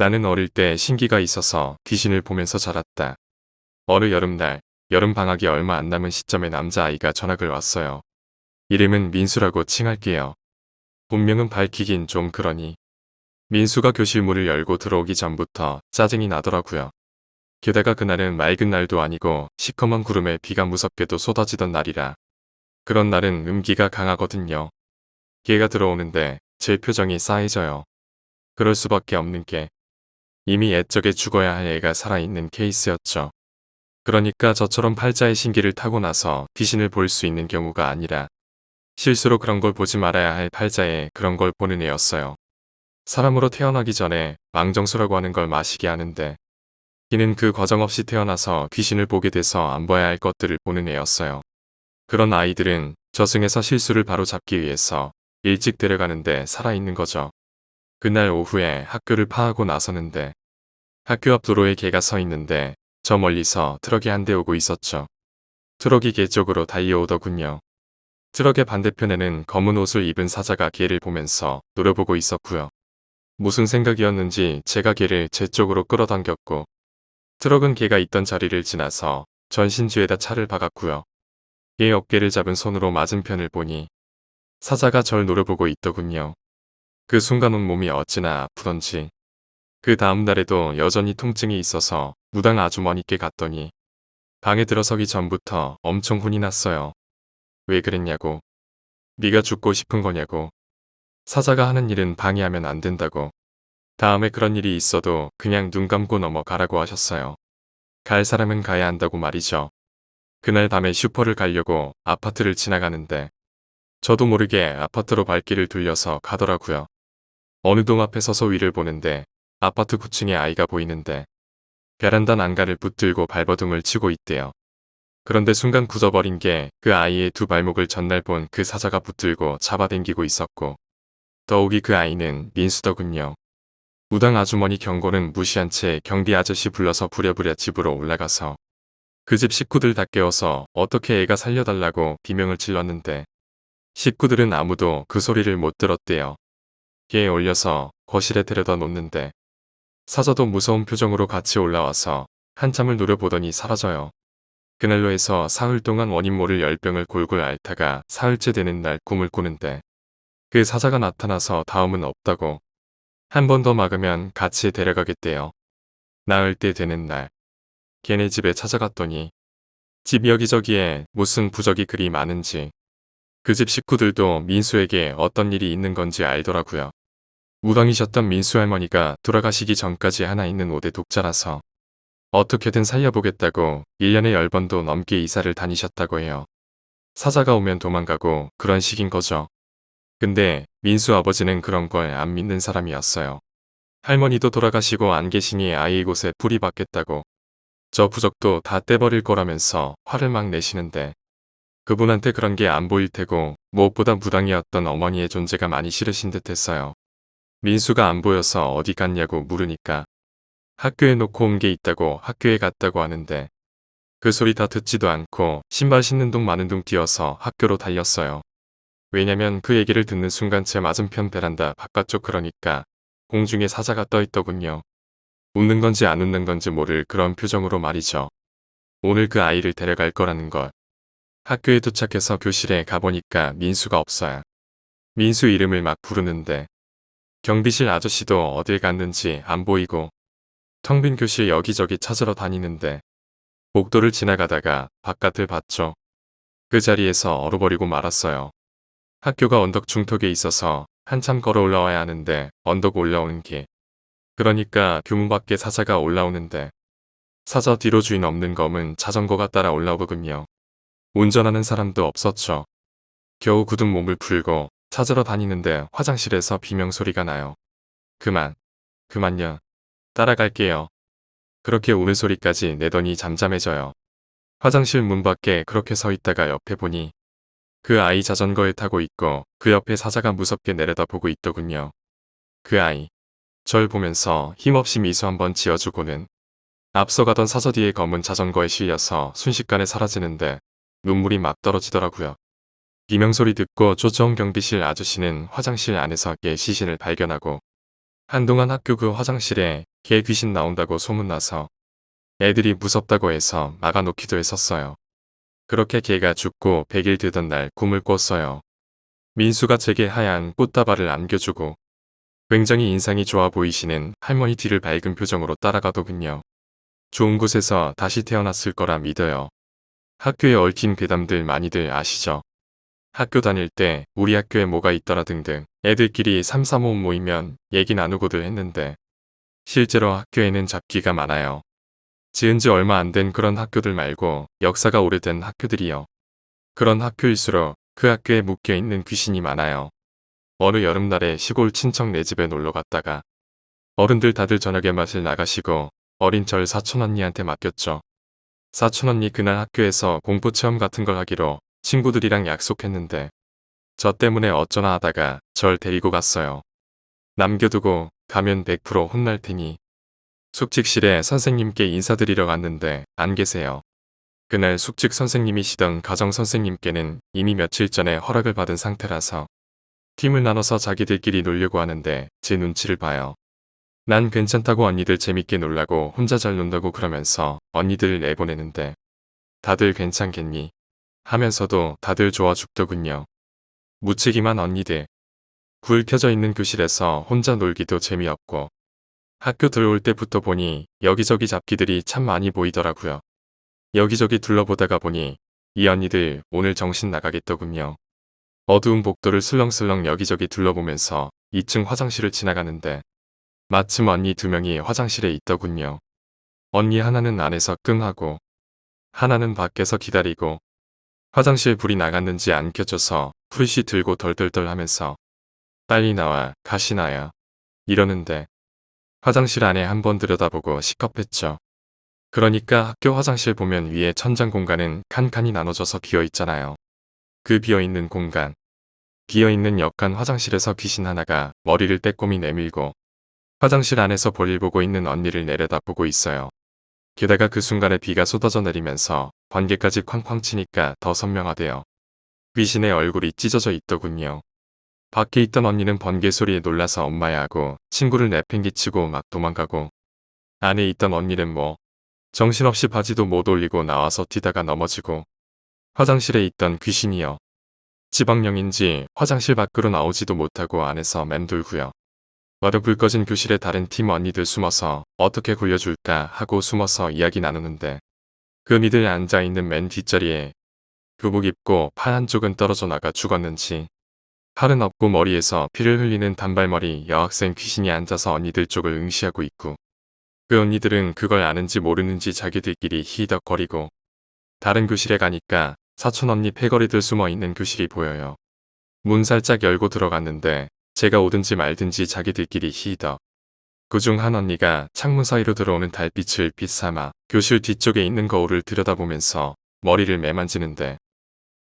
나는 어릴 때 신기가 있어서 귀신을 보면서 자랐다. 어느 여름날, 여름 방학이 얼마 안 남은 시점에 남자아이가 전학을 왔어요. 이름은 민수라고 칭할게요. 본명은 밝히긴 좀 그러니. 민수가 교실 문을 열고 들어오기 전부터 짜증이 나더라고요. 게다가 그날은 맑은 날도 아니고 시커먼 구름에 비가 무섭게도 쏟아지던 날이라. 그런 날은 음기가 강하거든요. 걔가 들어오는데 제 표정이 싸해져요. 그럴 수밖에 없는 게 이미 애적에 죽어야 할 애가 살아있는 케이스였죠. 그러니까 저처럼 팔자의 신기를 타고 나서 귀신을 볼 수 있는 경우가 아니라 실수로 그런 걸 보지 말아야 할 팔자에 그런 걸 보는 애였어요. 사람으로 태어나기 전에 망정수라고 하는 걸 마시게 하는데 걔는 그 과정 없이 태어나서 귀신을 보게 돼서 안 봐야 할 것들을 보는 애였어요. 그런 아이들은 저승에서 실수를 바로 잡기 위해서 일찍 데려가는데 살아있는 거죠. 그날 오후에 학교를 파하고 나서는데 학교 앞 도로에 개가 서 있는데 저 멀리서 트럭이 한 대 오고 있었죠. 트럭이 개 쪽으로 달려오더군요. 트럭의 반대편에는 검은 옷을 입은 사자가 개를 보면서 노려보고 있었고요. 무슨 생각이었는지 제가 개를 제 쪽으로 끌어당겼고 트럭은 개가 있던 자리를 지나서 전신주에다 차를 박았고요. 개의 어깨를 잡은 손으로 맞은편을 보니 사자가 절 노려보고 있더군요. 그 순간 온몸이 어찌나 아프던지 그 다음 날에도 여전히 통증이 있어서 무당 아주머니께 갔더니 방에 들어서기 전부터 엄청 혼이 났어요. 왜 그랬냐고. 네가 죽고 싶은 거냐고. 사자가 하는 일은 방해하면 안 된다고. 다음에 그런 일이 있어도 그냥 눈 감고 넘어가라고 하셨어요. 갈 사람은 가야 한다고 말이죠. 그날 밤에 슈퍼를 가려고 아파트를 지나가는데 저도 모르게 아파트로 발길을 돌려서 가더라고요. 어느 동 앞에 서서 위를 보는데 아파트 9층에 아이가 보이는데 베란다 난간을 붙들고 발버둥을 치고 있대요. 그런데 순간 굳어버린 게 그 아이의 두 발목을 전날 본 그 사자가 붙들고 잡아당기고 있었고 더욱이 그 아이는 민수더군요. 무당 아주머니 경고는 무시한 채 경비 아저씨 불러서 부랴부랴 집으로 올라가서 그 집 식구들 다 깨워서 어떻게 애가 살려달라고 비명을 질렀는데 식구들은 아무도 그 소리를 못 들었대요. 개에 올려서 거실에 데려다 놓는데 사자도 무서운 표정으로 같이 올라와서 한참을 노려보더니 사라져요. 그날로 해서 사흘 동안 원인 모를 열병을 골골 앓다가 사흘째 되는 날 꿈을 꾸는데 그 사자가 나타나서 다음은 없다고 한 번 더 막으면 같이 데려가겠대요. 나을 때 되는 날 걔네 집에 찾아갔더니 집 여기저기에 무슨 부적이 그리 많은지 그 집 식구들도 민수에게 어떤 일이 있는 건지 알더라고요. 무당이셨던 민수 할머니가 돌아가시기 전까지 하나 있는 옷의 독자라서 어떻게든 살려보겠다고 1년에 10번도 넘게 이사를 다니셨다고 해요. 사자가 오면 도망가고 그런 식인 거죠. 근데 민수 아버지는 그런 걸 안 믿는 사람이었어요. 할머니도 돌아가시고 안 계시니 아이 곳에 풀이 받겠다고 저 부적도 다 떼버릴 거라면서 화를 막 내시는데 그분한테 그런 게 안 보일 테고 무엇보다 무당이었던 어머니의 존재가 많이 싫으신 듯 했어요. 민수가 안 보여서 어디 갔냐고 물으니까 학교에 놓고 온 게 있다고 학교에 갔다고 하는데 그 소리 다 듣지도 않고 신발 신는 동 마는 둥 뛰어서 학교로 달렸어요. 왜냐면 그 얘기를 듣는 순간 제 맞은편 베란다 바깥쪽 그러니까 공중에 사자가 떠 있더군요. 웃는 건지 안 웃는 건지 모를 그런 표정으로 말이죠. 오늘 그 아이를 데려갈 거라는 걸. 학교에 도착해서 교실에 가보니까 민수가 없어요. 민수 이름을 막 부르는데 경비실 아저씨도 어딜 갔는지 안 보이고 텅 빈 교실 여기저기 찾으러 다니는데 복도를 지나가다가 바깥을 봤죠. 그 자리에서 얼어버리고 말았어요. 학교가 언덕 중턱에 있어서 한참 걸어 올라와야 하는데 언덕 올라오는 길. 그러니까 교문 밖에 사자가 올라오는데 사자 뒤로 주인 없는 검은 자전거가 따라 올라오거든요. 운전하는 사람도 없었죠. 겨우 굳은 몸을 풀고 찾으러 다니는데 화장실에서 비명소리가 나요. 그만, 그만요. 따라갈게요. 그렇게 우는 소리까지 내더니 잠잠해져요. 화장실 문 밖에 그렇게 서 있다가 옆에 보니 그 아이 자전거에 타고 있고 그 옆에 사자가 무섭게 내려다보고 있더군요. 그 아이. 절 보면서 힘없이 미소 한번 지어주고는 앞서가던 사저 뒤에 검은 자전거에 실려서 순식간에 사라지는데 눈물이 막 떨어지더라고요. 비명소리 듣고 쫓아온 경비실 아저씨는 화장실 안에서 개 시신을 발견하고 한동안 학교 그 화장실에 개 귀신 나온다고 소문나서 애들이 무섭다고 해서 막아놓기도 했었어요. 그렇게 개가 죽고 100일 되던 날 꿈을 꿨어요. 민수가 제게 하얀 꽃다발을 안겨주고 굉장히 인상이 좋아 보이시는 할머니 뒤를 밝은 표정으로 따라가더군요. 좋은 곳에서 다시 태어났을 거라 믿어요. 학교에 얽힌 괴담들 많이들 아시죠? 학교 다닐 때 우리 학교에 뭐가 있더라 등등 애들끼리 삼삼오오 모이면 얘기 나누고들 했는데 실제로 학교에는 잡기가 많아요. 지은 지 얼마 안 된 그런 학교들 말고 역사가 오래된 학교들이요. 그런 학교일수록 그 학교에 묶여 있는 귀신이 많아요. 어느 여름날에 시골 친척 네 집에 놀러 갔다가 어른들 다들 저녁에 마실 나가시고 어린 절 사촌 언니한테 맡겼죠. 사촌 언니 그날 학교에서 공포 체험 같은 걸 하기로 친구들이랑 약속했는데 저 때문에 어쩌나 하다가 절 데리고 갔어요. 남겨두고 가면 100% 혼날 테니 숙직실에 선생님께 인사드리러 갔는데 안 계세요. 그날 숙직 선생님이시던 가정 선생님께는 이미 며칠 전에 허락을 받은 상태라서 팀을 나눠서 자기들끼리 놀려고 하는데 제 눈치를 봐요. 난 괜찮다고 언니들 재밌게 놀라고 혼자 잘 논다고 그러면서 언니들을 내보내는데 다들 괜찮겠니? 하면서도 다들 좋아 죽더군요. 무책임한 언니들. 불 켜져 있는 교실에서 혼자 놀기도 재미없고 학교 들어올 때부터 보니 여기저기 잡기들이 참 많이 보이더라고요. 여기저기 둘러보다가 보니 이 언니들 오늘 정신 나가겠더군요. 어두운 복도를 슬렁슬렁 여기저기 둘러보면서 2층 화장실을 지나가는데 마침 언니 두 명이 화장실에 있더군요. 언니 하나는 안에서 끙 하고 하나는 밖에서 기다리고 화장실 불이 나갔는지 안 켜져서 풀씨 들고 덜덜덜 하면서 빨리 나와 가시나야 이러는데 화장실 안에 한번 들여다보고 시겁했죠. 그러니까 학교 화장실 보면 위에 천장 공간은 칸칸이 나눠져서 비어 있잖아요. 그 비어 있는 공간. 비어 있는 역간 화장실에서 귀신 하나가 머리를 빼꼼히 내밀고 화장실 안에서 볼일 보고 있는 언니를 내려다보고 있어요. 게다가 그 순간에 비가 쏟아져 내리면서 번개까지 쾅쾅 치니까 더 선명하대요. 귀신의 얼굴이 찢어져 있더군요. 밖에 있던 언니는 번개 소리에 놀라서 엄마야 하고 친구를 내팽개치고 막 도망가고 안에 있던 언니는 뭐 정신없이 바지도 못 올리고 나와서 뛰다가 넘어지고 화장실에 있던 귀신이요. 지방령인지 화장실 밖으로 나오지도 못하고 안에서 맴돌고요. 와도 불 꺼진 교실에 다른 팀 언니들 숨어서 어떻게 굴려줄까 하고 숨어서 이야기 나누는데 그 미들 앉아있는 맨 뒷자리에 교복 입고 팔 한쪽은 떨어져 나가 죽었는지 팔은 없고 머리에서 피를 흘리는 단발머리 여학생 귀신이 앉아서 언니들 쪽을 응시하고 있고 그 언니들은 그걸 아는지 모르는지 자기들끼리 히덕거리고 다른 교실에 가니까 사촌 언니 패거리들 숨어 있는 교실이 보여요. 문 살짝 열고 들어갔는데 제가 오든지 말든지 자기들끼리 히덕. 그중 한 언니가 창문 사이로 들어오는 달빛을 빛삼아 교실 뒤쪽에 있는 거울을 들여다보면서 머리를 매만지는데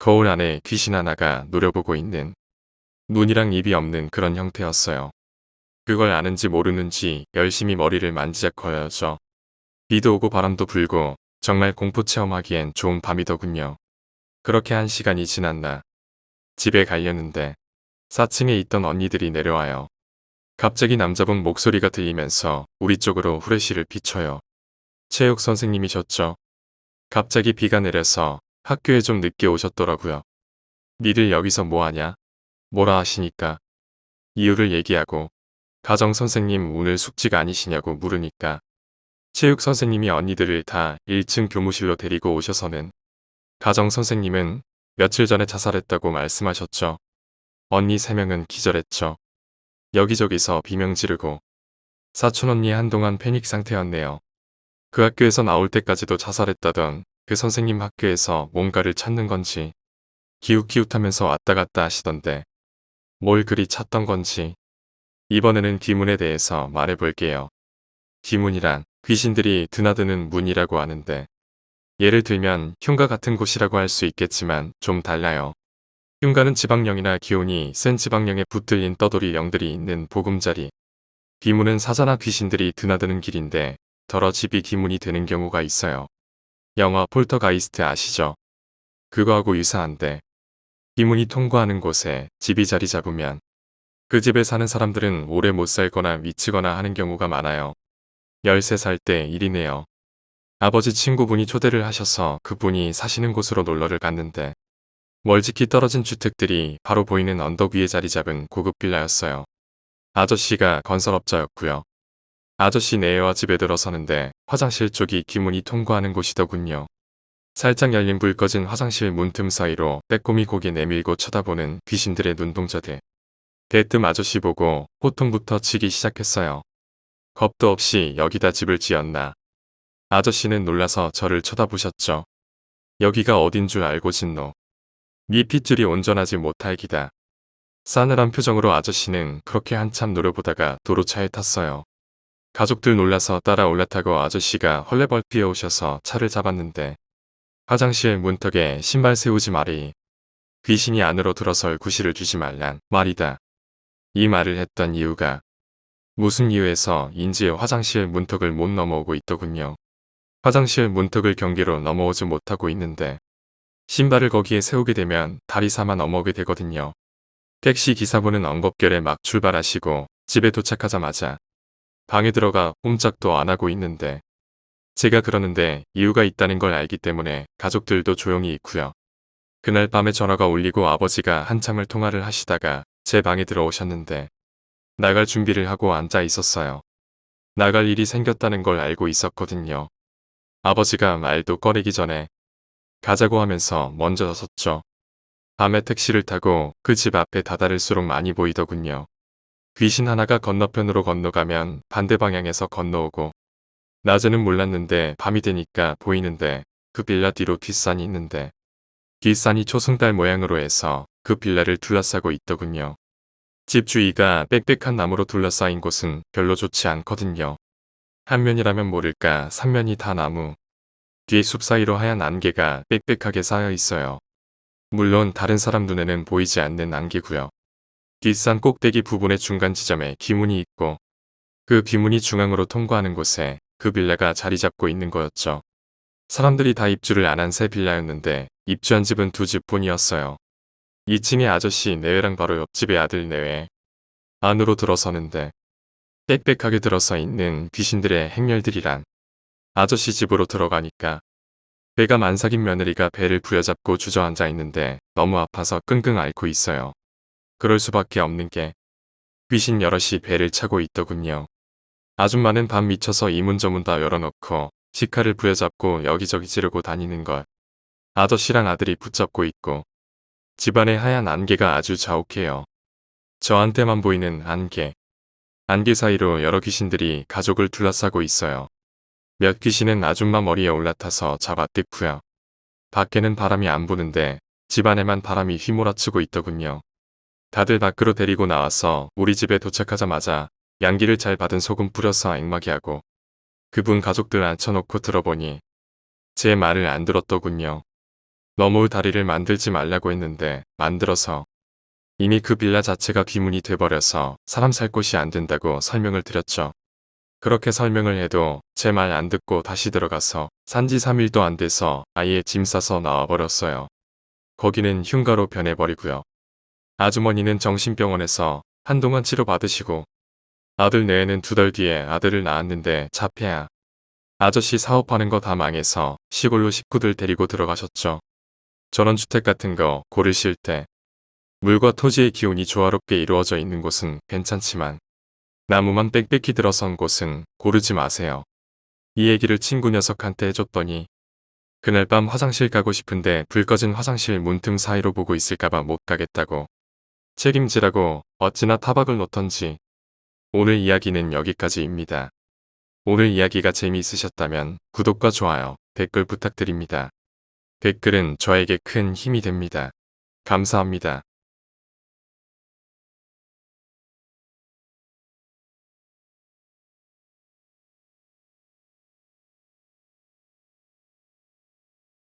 거울 안에 귀신 하나가 노려보고 있는 눈이랑 입이 없는 그런 형태였어요. 그걸 아는지 모르는지 열심히 머리를 만지작거려죠. 비도 오고 바람도 불고 정말 공포 체험하기엔 좋은 밤이더군요. 그렇게 한 시간이 지났나. 집에 가려는데 4층에 있던 언니들이 내려와요. 갑자기 남자분 목소리가 들리면서 우리 쪽으로 후레쉬를 비춰요. 체육 선생님이셨죠. 갑자기 비가 내려서 학교에 좀 늦게 오셨더라고요. 니들 여기서 뭐하냐? 뭐라 하시니까 이유를 얘기하고 가정 선생님 오늘 숙직 아니시냐고 물으니까 체육 선생님이 언니들을 다 1층 교무실로 데리고 오셔서는 가정 선생님은 며칠 전에 자살했다고 말씀하셨죠. 언니 3명은 기절했죠. 여기저기서 비명 지르고 사촌 언니 한동안 패닉 상태였네요. 그 학교에서 나올 때까지도 자살했다던 그 선생님 학교에서 뭔가를 찾는 건지 기웃기웃하면서 왔다 갔다 하시던데 뭘 그리 찾던 건지 이번에는 귀문에 대해서 말해볼게요. 귀문이란 귀신들이 드나드는 문이라고 하는데 예를 들면 흉가 같은 곳이라고 할 수 있겠지만 좀 달라요. 흉가는 지방령이나 기운이 센 지방령에 붙들린 떠돌이 영들이 있는 보금자리. 귀문은 사자나 귀신들이 드나드는 길인데 더러 집이 귀문이 되는 경우가 있어요. 영화 폴터가이스트 아시죠? 그거하고 유사한데 귀문이 통과하는 곳에 집이 자리 잡으면 그 집에 사는 사람들은 오래 못 살거나 미치거나 하는 경우가 많아요. 13살 때 일이네요. 아버지 친구분이 초대를 하셔서 그분이 사시는 곳으로 놀러를 갔는데 멀찍이 떨어진 주택들이 바로 보이는 언덕 위에 자리 잡은 고급 빌라였어요. 아저씨가 건설업자였고요. 아저씨 내와 집에 들어서는데 화장실 쪽이 기문이 통과하는 곳이더군요. 살짝 열린 불 꺼진 화장실 문틈 사이로 빼꼼히 고개 내밀고 쳐다보는 귀신들의 눈동자들. 대뜸 아저씨 보고 호통부터 치기 시작했어요. 겁도 없이 여기다 집을 지었나. 아저씨는 놀라서 저를 쳐다보셨죠. 여기가 어딘 줄 알고 진노. 네 핏줄이 온전하지 못할 기다. 싸늘한 표정으로 아저씨는 그렇게 한참 노려보다가 도로차에 탔어요. 가족들 놀라서 따라 올라타고 아저씨가 헐레벌 뛰어오셔서 차를 잡았는데 화장실 문턱에 신발 세우지 말이 귀신이 안으로 들어설 구실을 주지 말란 말이다. 이 말을 했던 이유가 무슨 이유에서 인지 화장실 문턱을 못 넘어오고 있더군요. 화장실 문턱을 경계로 넘어오지 못하고 있는데 신발을 거기에 세우게 되면 다리 삼아 넘어오게 되거든요. 택시 기사분은 엉겁결에 막 출발하시고 집에 도착하자마자 방에 들어가 꼼짝도 안 하고 있는데 제가 그러는데 이유가 있다는 걸 알기 때문에 가족들도 조용히 있고요. 그날 밤에 전화가 울리고 아버지가 한참을 통화를 하시다가 제 방에 들어오셨는데 나갈 준비를 하고 앉아 있었어요. 나갈 일이 생겼다는 걸 알고 있었거든요. 아버지가 말도 꺼내기 전에 가자고 하면서 먼저 섰죠. 밤에 택시를 타고 그 집 앞에 다다를수록 많이 보이더군요. 귀신 하나가 건너편으로 건너가면 반대 방향에서 건너오고 낮에는 몰랐는데 밤이 되니까 보이는데 그 빌라 뒤로 뒷산이 있는데 뒷산이 초승달 모양으로 해서 그 빌라를 둘러싸고 있더군요. 집 주위가 빽빽한 나무로 둘러싸인 곳은 별로 좋지 않거든요. 한 면이라면 모를까 삼면이 다 나무. 뒤에 숲 사이로 하얀 안개가 빽빽하게 쌓여 있어요. 물론 다른 사람 눈에는 보이지 않는 안개고요. 뒷산 꼭대기 부분의 중간 지점에 기문이 있고 그 기문이 중앙으로 통과하는 곳에 그 빌라가 자리 잡고 있는 거였죠. 사람들이 다 입주를 안 한 새 빌라였는데 입주한 집은 두 집뿐이었어요. 2층의 아저씨 내외랑 바로 옆집의 아들 내외. 안으로 들어서는데 빽빽하게 들어서 있는 귀신들의 행렬들이란 아저씨 집으로 들어가니까 배가 만삭인 며느리가 배를 부여잡고 주저앉아 있는데 너무 아파서 끙끙 앓고 있어요. 그럴 수밖에 없는 게 귀신 여럿이 배를 차고 있더군요. 아줌마는 밤 미쳐서 이문저문 다 열어놓고 시카를 부여잡고 여기저기 찌르고 다니는 걸 아저씨랑 아들이 붙잡고 있고 집안의 하얀 안개가 아주 자욱해요. 저한테만 보이는 안개. 안개 사이로 여러 귀신들이 가족을 둘러싸고 있어요. 몇 귀신은 아줌마 머리에 올라타서 잡아 뜯고요. 밖에는 바람이 안 부는데 집안에만 바람이 휘몰아치고 있더군요. 다들 밖으로 데리고 나와서 우리 집에 도착하자마자 양기를 잘 받은 소금 뿌려서 앵마게 하고 그분 가족들 앉혀놓고 들어보니 제 말을 안 들었더군요. 넘어올 다리를 만들지 말라고 했는데 만들어서 이미 그 빌라 자체가 귀문이 돼버려서 사람 살 곳이 안 된다고 설명을 드렸죠. 그렇게 설명을 해도 제 말 안 듣고 다시 들어가서 산지 3일도 안 돼서 아예 짐 싸서 나와버렸어요. 거기는 흉가로 변해버리고요. 아주머니는 정신병원에서 한동안 치료받으시고 아들 내에는 두 달 뒤에 아들을 낳았는데 자폐야. 아저씨 사업하는 거 다 망해서 시골로 식구들 데리고 들어가셨죠. 전원주택 같은 거 고르실 때 물과 토지의 기운이 조화롭게 이루어져 있는 곳은 괜찮지만 나무만 빽빽히 들어선 곳은 고르지 마세요. 이 얘기를 친구 녀석한테 해줬더니 그날 밤 화장실 가고 싶은데 불 꺼진 화장실 문틈 사이로 보고 있을까봐 못 가겠다고 책임지라고 어찌나 타박을 놓던지 오늘 이야기는 여기까지입니다. 오늘 이야기가 재미있으셨다면 구독과 좋아요, 댓글 부탁드립니다. 댓글은 저에게 큰 힘이 됩니다. 감사합니다.